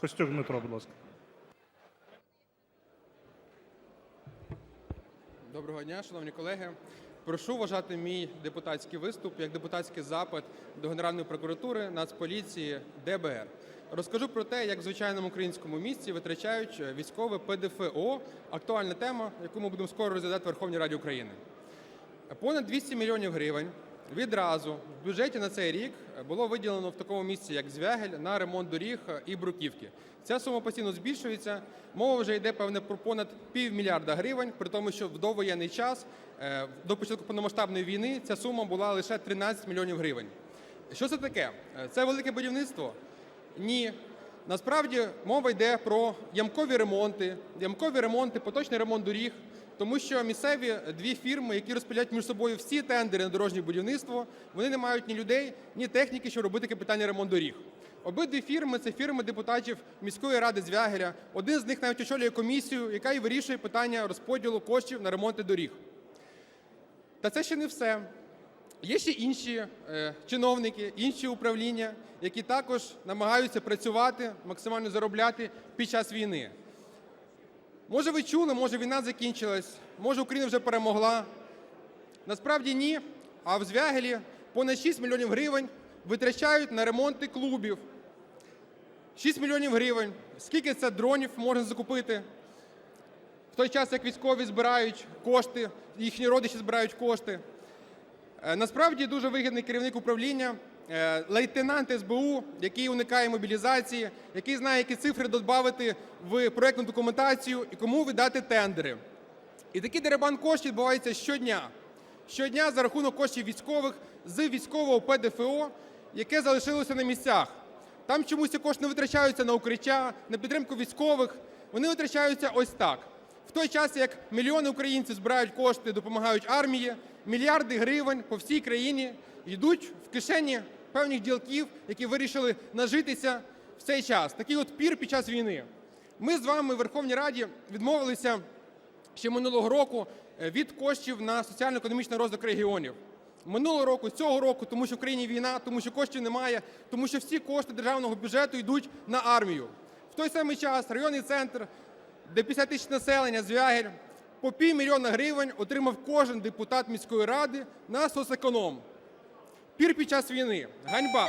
Костюк Дмитро, будь ласка. Доброго дня, шановні колеги. Прошу вважати мій депутатський виступ як депутатський запит до Генеральної прокуратури, Нацполіції, ДБР. Розкажу про те, як в звичайному українському місті витрачають військове ПДФО. Актуальна тема, яку ми будемо скоро розглядати в Верховній Раді України. Понад 200 мільйонів гривень відразу в бюджеті на цей рік було виділено в такому місці, як Звягель, на ремонт доріг і бруківки. Ця сума постійно збільшується. Мова вже йде певне про понад півмільярда гривень, при тому, що в довоєнний час е, до початку повномасштабної війни ця сума була лише 13 мільйонів гривень. Що це таке? Е, Це велике будівництво? Ні. Насправді мова йде про ямкові ремонти, ямкові ремонти, поточний ремонт доріг, тому що місцеві дві фірми, які розподіляють між собою всі тендери на дорожнє будівництво, вони не мають ні людей, ні техніки, щоб робити капітальний ремонт доріг. Обидві фірми це фірми депутатів міської ради Звягеля. Один з них навіть очолює комісію, яка і вирішує питання розподілу коштів на ремонти доріг. Та це ще не все. Є ще інші е, чиновники, інші управління, які також намагаються працювати, максимально заробляти під час війни. Може, ви чули, може війна закінчилась, може Україна вже перемогла. Насправді ні. А в Звягелі понад 6 мільйонів гривень витрачають на ремонти клубів. 6 мільйонів гривень. Скільки це дронів можна закупити? В той час, як військові збирають кошти, їхні родичі збирають кошти. Е, Насправді дуже вигідний керівник управління, лейтенант СБУ, який уникає мобілізації, який знає, які цифри додати в проєктну документацію і кому видати тендери. І такий дерибан коштів відбувається щодня. Щодня за рахунок коштів військових з військового ПДФО, яке залишилося на місцях. Там чомусь ці кошти не витрачаються на укриття, на підтримку військових. Вони витрачаються ось так. В той час, як мільйони українців збирають кошти, допомагають армії, мільярди гривень по всій країні йдуть в кишені певних ділків, які вирішили нажитися в цей час. Такий от пір під час війни. Ми з вами в Верховній Раді відмовилися ще минулого року е, від коштів на соціально-економічний розвиток регіонів. Минулого року, цього року, тому що в країні війна, тому що коштів немає, тому що всі кошти державного бюджету йдуть на армію. В той самий час районний центр, де 50 тисяч населення, Звягель, по півмільйона гривень отримав кожен депутат міської ради на соцеконом. Пір під час війни. Ганьба.